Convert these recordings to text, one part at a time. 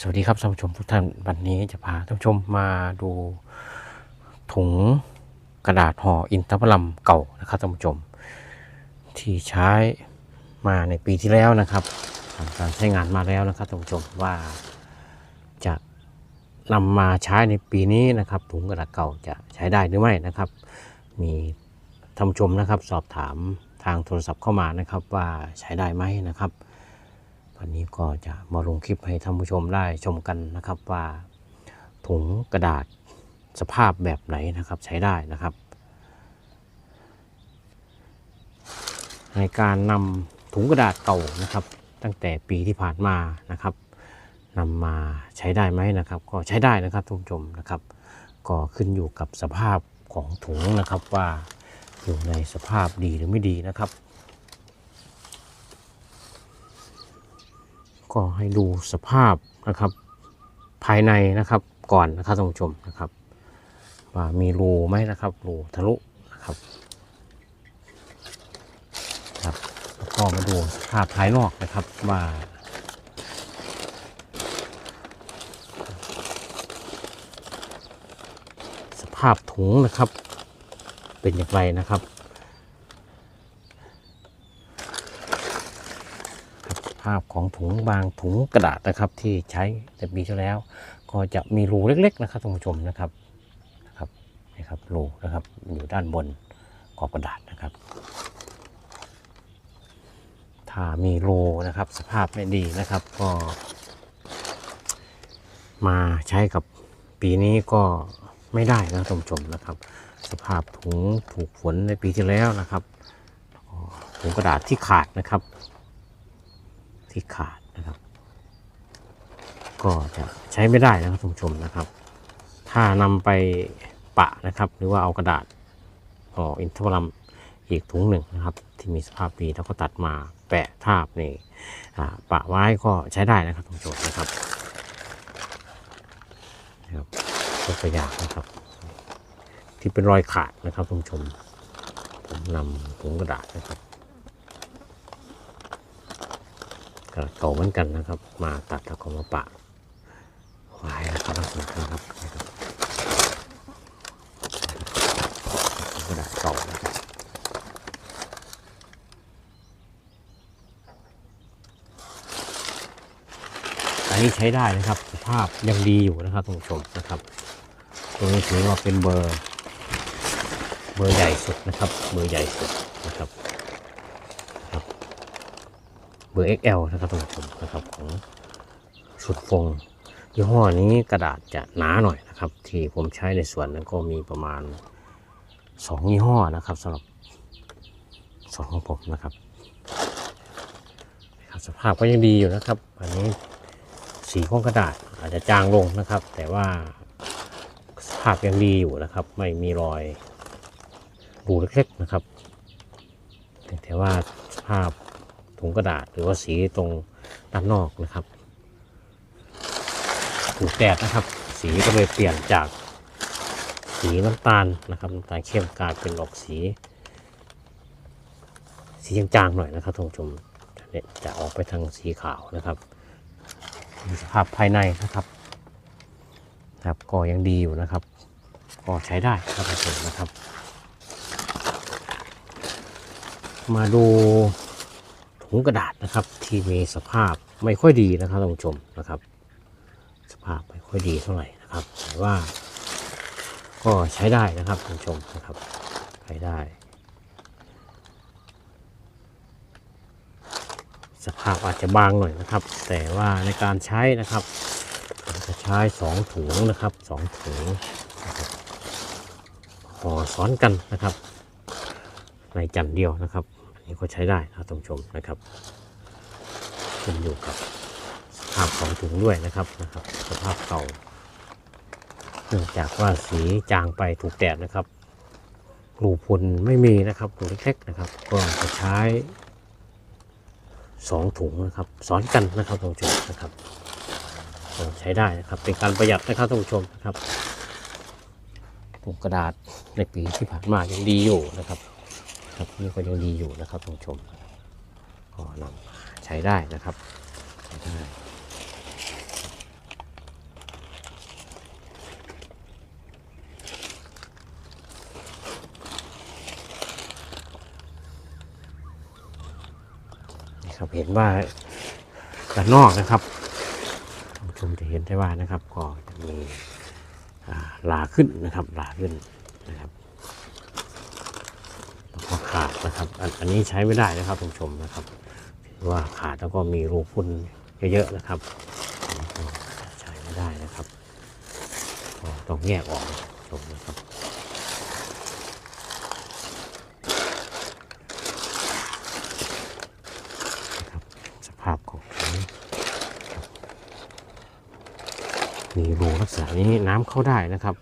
สวัสดีครับท่านผู้ชมทุกท่านวันนี้จะพาท่านผู้ชมมาดูถุงกระดาษห่ออินทผลัมเก่านะครับท่านผู้ชม ที่ใช้มาในปีที่แล้วนะครับผ่านการใช้งานมาแล้วนะครับท่านผู้ชมว่าจะนำมาใช้ในปีนี้นะครับ ถุงกระดาษเก่าจะใช้ได้หรือไม่นะครับ มีท่านผู้ชมนะครับ สอบถามทางโทรศัพท์เข้ามานะครับว่าใช้ได้ไหมนะครับ วันนี้ก็จะมาลงคลิปให้ท่านผู้ชมได้ชมกันนะครับว่าถุงกระดาษสภาพแบบไหนนะครับใช้ได้นะครับ ในการนำถุงกระดาษเก่านะครับ ตั้งแต่ปีที่ผ่านมานะครับนำมาใช้ได้ไหมนะครับ ก็ใช้ได้นะครับท่านผู้ชมนะครับ ก็ขึ้นอยู่กับสภาพของถุงนะครับว่าอยู่ในสภาพดีหรือไม่ดีนะครับ ก็ให้ดูสภาพนะครับ ภายในนะครับก่อนนะครับท่านผู้ชมนะครับ ว่ามีรูไหมนะครับรูทะลุนะครับครับแล้วก็มาดูสภาพภายนอกนะครับว่าสภาพถุงนะครับ เป็นอย่างไรนะครับ ครับส ภาพของถุงบางถุงกระดาษนะครับ ที่ใช้แต่ปีที่แล้ว ก็จะมีรูเล็ก ๆ นะครับท่านผู้ชมนะครับนะครับนี่ครับรูนะครับอยู่ด้านบนขอบกระดาษนะครับ ถ้ามีรูนะครับ สภาพไม่ดีนะครับก็ มาใช้กับปีนี้ก็ไม่ได้นะท่านผู้ชมนะครับ สภาพถุงถูกฝนในปีที่แล้วนะครับถุงกระดาษที่ขาดนะครับ ที่ขาดนะครับ ก็จะใช้ไม่ได้นะครับท่านผู้ชมนะครับ ถ้านำไปปะนะครับ หรือว่าเอากระดาษห่ออินทผลัมอีกถุงหนึ่งนะครับ ที่มีสภาพดีแล้วก็ตัดมาแปะทาบนี่ปะไว้ก็ใช้ได้นะครับท่านผู้ชมนะครับนะครับยกตัวอย่างนะครับ ที่เป็นรอยขาดนะครับท่านผู้ชม ผมนำถุงกระดาษนะครับ กระดาษเก่าเหมือนกันนะครับ มาตัดแล้วก็มาปะไว้นะครับลักษณะนะครับนะครับกระดาษเก่านะครับอันนี้ใช้ได้นะครับสภาพยังดีอยู่นะครับท่านผู้ชมนะครับตัวนี้ถือว่าเป็นเบอร์ เบอร์ใหญ่สุดนะครับ เบอร์ใหญ่สุดนะครับ เบอร์ XL นะครับท่านผู้ชมนะครับของสุดฟงยี่ห้อนี้กระดาษจะหนาหน่อยนะครับ ที่ผมใช้ในส่วนนั้นก็มีประมาณสองยี่ห้อนะครับสำหรับสองของผมนะครับสภาพก็ยังดีอยู่นะครับ อันนี้สีของกระดาษอาจจะจางลงนะครับ แต่ว่าสภาพยังดีอยู่นะครับ ไม่มีรอยรูเล็กๆนะครับแต่ว่าสภาพ ถุงกระดาษหรือว่าสีตรงด้านนอกนะครับถูกแดดนะครับ สีก็เลยเปลี่ยนจากสีน้ำตาลนะครับน้ำตาลเข้มกลายเป็นออกสี สีจางๆหน่อยนะครับท่านผู้ชมเนี่ยจะออกไปทางสีขาวนะครับสภาพภายในนะครับครับก็ยังดีอยู่นะครับ ก็ใช้ได้ครับท่านผู้ชมนะครับ มาดู ถุงกระดาษนะครับ ที่มีสภาพไม่ค่อยดีนะครับท่านผู้ชมนะครับ สภาพไม่ค่อยดีเท่าไหร่นะครับแต่ว่า ก็ใช้ได้นะครับท่านผู้ชมนะครับใช้ได้ สภาพอาจจะบางหน่อยนะครับ แต่ว่าในการใช้นะครับผมจะใช้สองถุงนะครับสองถุงห่อซ้อนกันนะครับ ในจันเดียวนะครับ นนี้ก็ใช้ได้นะครับท่านผู้ชมนะครับขึ้นอยู่กับสภาพของถุงด้วยนะครับนะครับ สภาพเก่าเนื่องจากว่าสีจางไปถูกแดดนะครับรูพุนไม่มีนะครับรูเล็กๆนะครับ ก็จะใช้สองถุงนะครับซ้อนกันนะครับท่านผู้ชมนะครับใช้ได้นะครับเป็นการประหยัดนะครับท่านผู้ชมนะครับถุงกระดาษในปีที่ผ่านมายังดีอยู่นะครับ ครับนี่ก็ยังดีอยู่นะครับท่านชม ก็นำใช้ได้นะครับใช้ได้ครับเห็นว่าด้านนอกนะครับชมจะเห็นได้ว่านะครับ ก็จะมีลาขึ้นนะครับลาขึ้น อันอันนี้ใช้ไม่ได้นะครับท่านผู้ชมนะครับถือว่าขาดแล้วก็มีรูพุ่นเยอะๆนะครับใช้ไม่ได้นะครับต้องแยกออกชมนะครับสภาพของถังครับมีรูลักษณะนี้น้ำเข้าได้นะครับ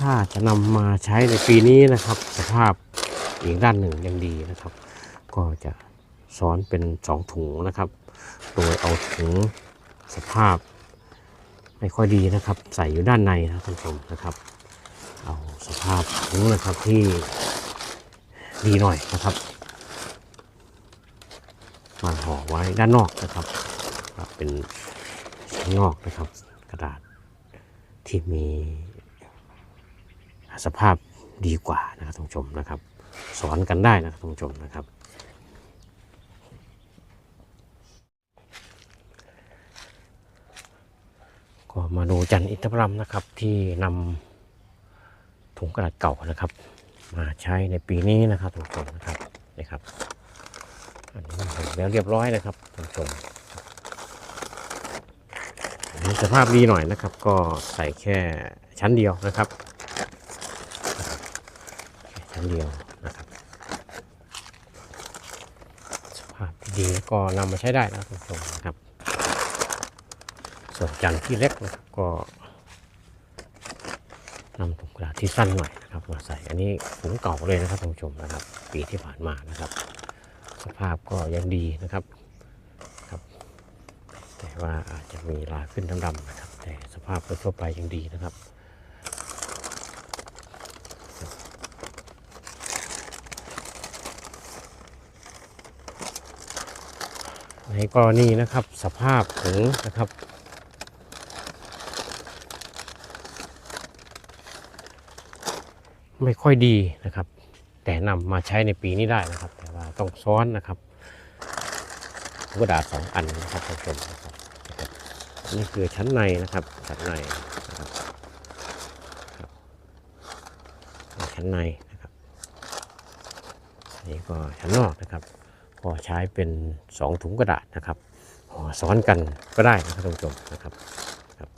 ถ้าจะนำมาใช้ในปีนี้นะครับ สภาพอีกด้านหนึ่งยังดีนะครับ ก็จะซ้อนเป็นสองถุงนะครับ โดยเอาถุงสภาพไม่ค่อยดีนะครับ ใส่อยู่ด้านในนะท่านผู้ชมนะครับ เอาสภาพถุงนะครับที่ดีหน่อยนะครับมาห่อไว้ด้านนอกนะครับ เป็นชั้นนอกนะครับ กระดาษที่มี สภาพดีกว่านะครับท่านผู้ชมนะครับ สอนกันได้นะครับท่านผู้ชมนะครับ ก็มาดูจันทร์อิทผลัมนะครับที่นำถุงกระดาษเก่านะครับ มาใช้ในปีนี้นะครับทุกคนนะครับนี่ครับอันนี้ผมแล้วเรียบร้อยนะครับท่านผู้ชมสภาพดีหน่อยนะครับ ก็ใส่แค่ชั้นเดียวนะครับ แค่ชั้นเดียวนะครับสภาพดีก็นำมาใช้ได้นะครับท่านผู้ชมนะครับ ส่วนจันทร์ที่เล็กนะครับก็นำถุงกระดาษที่สั้นหน่อยนะครับมาใส่อันนี้ถุงเก่าเลยนะครับท่านผู้ชมนะครับ ปีที่ผ่านมานะครับ สภาพก็ยังดีนะครับครับ แต่ว่าอาจจะมีลาขึ้นดำๆนะครับ แต่สภาพโดยทั่วไปยังดีนะครับ ในกรณีนะครับสภาพถุงนะครับไม่ค่อยดีนะครับ แต่นำมาใช้ในปีนี้ได้นะครับ แต่ว่าต้องซ้อนนะครับกระดาษสองอันนะครับท่านผู้ชมนะครับนี่คือชั้นในนะครับชั้นในนะครับชั้นในนะครับนี่ก็ชั้นนอกนะครับ ก็ใช้เป็นสองถุงกระดาษนะครับห่อซ้อนกันก็ได้นะครับท่านผู้ชมนะครับครับ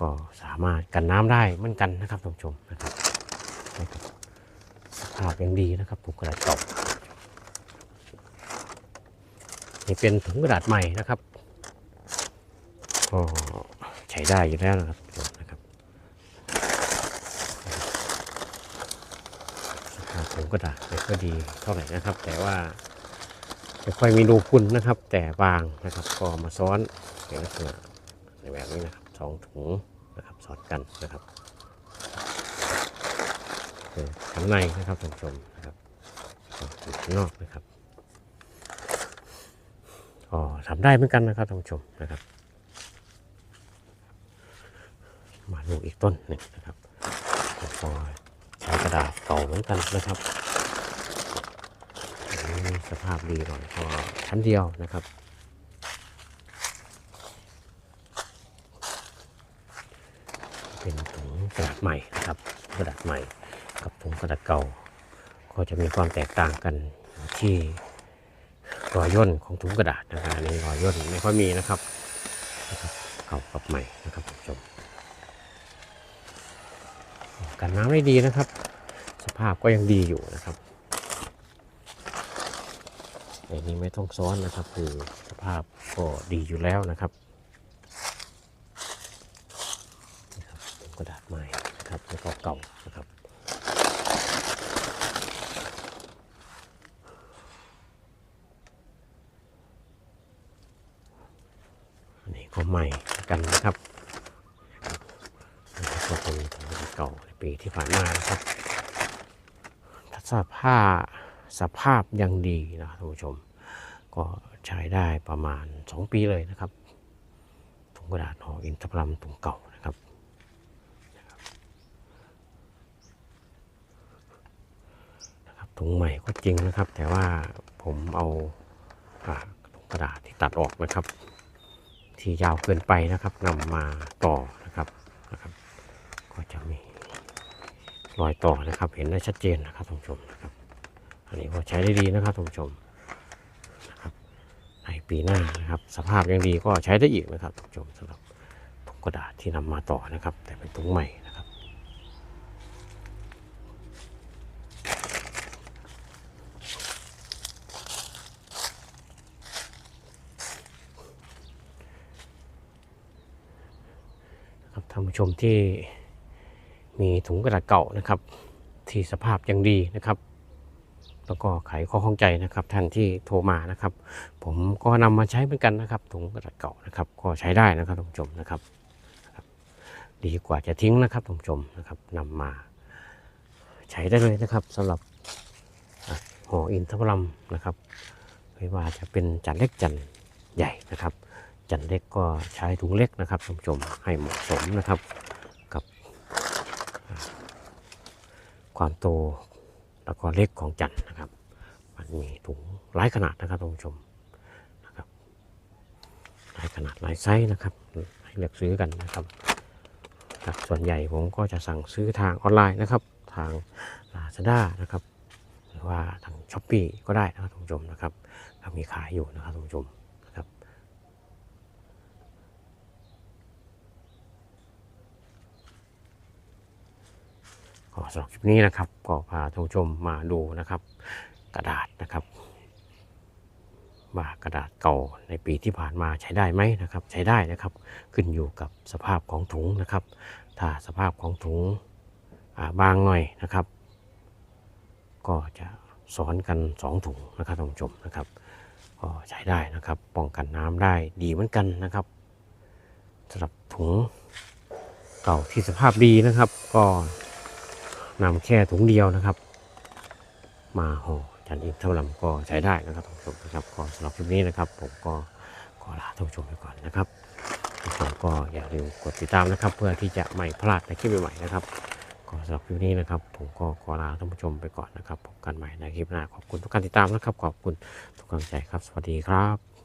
ก็สามารถกันน้ำได้เหมือนกันนะครับท่านผู้ชมนนะครับสภาพยังดีนะครับถุงกระดาษเก่านี่เป็นถุงกระดาษใหม่นะครับก็ใช้ได้อยู่แล้วนะครับท่านผู้ชมนะครับสภาพถุง กระดาษไม่ค่อยดีเท่าไหร่นะครับ แต่ว่าไม่ค่อยมีรูพุนนะครับ แต่บางนะครับก็มาซ้อนในลักษณะในแบบนี้นะครับสองถุงนะครับสอดกันนะครับข้างในนะครับท่านผู้ชมนะครับข้างนอกนะครับก็ทำได้เหมือนกันนะครับท่านผู้ชมนะครับ มาดูอีกต้นหนึ่งนะครับก็ใช้กระดาษเก่าเหมือนกันนะครับ สภาพดีหน่อยก็ชั้นเดียวนะครับ เป็นถุงกระดาษใหม่นะครับกระดาษใหม่กับถุงกระดาษเก่า ก็จะมีความแตกต่างกันที่รอยย่นของถุงกระดาษนะครับอันนี้รอยย่นไม่ค่อยมีนะครับนะครับเก่ากับใหม่นะครับท่านผู้ชมกันน้ำได้ดีนะครับ สภาพก็ยังดีอยู่นะครับ อันนี้ไม่ต้องซ้อนนะครับ คือสภาพก็ดีอยู่แล้วนะครับนะครับกระดาษใหม่นะครับแล้วก็เก่านะครับอันนี้ก็ใหม่กันนะครับก็เป็นกระดาษเก่าในปีที่ผ่านมานะครับถ้าสภาพ สภาพยังดีนะครับท่านผู้ชม ก็ใช้ได้ประมาณ 2 ปีเลยนะครับถุงกระดาษห่ออินทผลัมถุงเก่านะครับ นะครับถุงใหม่ก็จริงนะครับ แต่ว่าผมเอาถุงกระดาษที่ตัดออกนะครับ ที่ยาวเกินไปนะครับนำมาต่อนะครับนะครับ ก็จะมีรอยต่อนะครับ เห็นได้ชัดเจนนะครับท่านผู้ชมนะครับ นนี้ก็ใช้ได้ดีนะครับท่านผู้ชมนะครับในปีหน้านะครับ สภาพยังดีก็ใช้ได้อีกนะครับท่านผู้ชมสำหรับถุงกระดาษที่นำมาต่อนะครับ แต่เป็นถุงใหม่นะครับครับท่านผู้ชมที่มีถุงกระดาษเก่านะครับ ที่สภาพยังดีนะครับ แล้วก็ไขข้อข้องใจนะครับ ท่านที่โทรมานะครับ ผมก็นำมาใช้เหมือนกันนะครับถุงกระดาษเก่านะครับ ก็ใช้ได้นะครับท่านผู้ชมนะครับนะครับดีกว่าจะทิ้งนะครับท่านผู้ชมนะครับนำมาใช้ได้เลยนะครับสำหรับห่ออินทผลัมนะครับไม่ว่าจะเป็นจานเล็กจานใหญ่นะครับ จันเล็กก็ใช้ถุงเล็กนะครับท่านผู้ชมให้เหมาะสมนะครับ กับความโต แล้วก็เล็กของจันนะครับ มันมีถุงหลายขนาดนะครับท่านผู้ชมนะครับหลายขนาดหลายไซส์นะครับให้เลือกซื้อกันนะครับครับส่วนใหญ่ผมก็จะสั่งซื้อทางออนไลน์นะครับ ทาง Lazada นะครับ หรือว่าทางช้อปปีก็ได้นะครับท่านผู้ชมนะครับมีขายอยู่นะครับท่านผู้ชมนะครับ ก็สำหรับคลิปนี้นะครับก็พาท่านชมมาดูนะครับ กระดาษนะครับว่ากระดาษเก่าในปีที่ผ่านมาใช้ได้ไหมนะครับ ใช้ได้นะครับขึ้นอยู่กับสภาพของถุงนะครับ ถ้าสภาพของถุงาบางหน่อยนะครับ ก็จะซ้อนกัน 2 ถุงนะครับท่านผู้ชมนะครับก็ใช้ได้นะครับป้องกันน้ำได้ดีเหมือนกันนะครับสำหรับถุงเก่าที่สภาพดีนะครับ ก็ นำแค่ถุงเดียวนะครับ มาห่อจานอินทำลำก็ใช้ได้นะครับท่านผู้ชมนะครับก็สำหรับคลิปนี้นะครับ ผมก็ขอลาท่านผู้ชมไปก่อนนะครับทุกคนก็อย่าลืมกดติดตามนะครับ เพื่อที่จะไม่พลาดในคลิปใหม่ๆนะครับก็สำหรับคลิปนี้นะครับ ผมก็ขอลาท่านผู้ชมไปก่อนนะครับพบกันใหม่ในคลิปหน้าขอบคุณทุกการติดตามนะครับ ขอบคุณทุกกำลังใจครับ สวัสดีครับ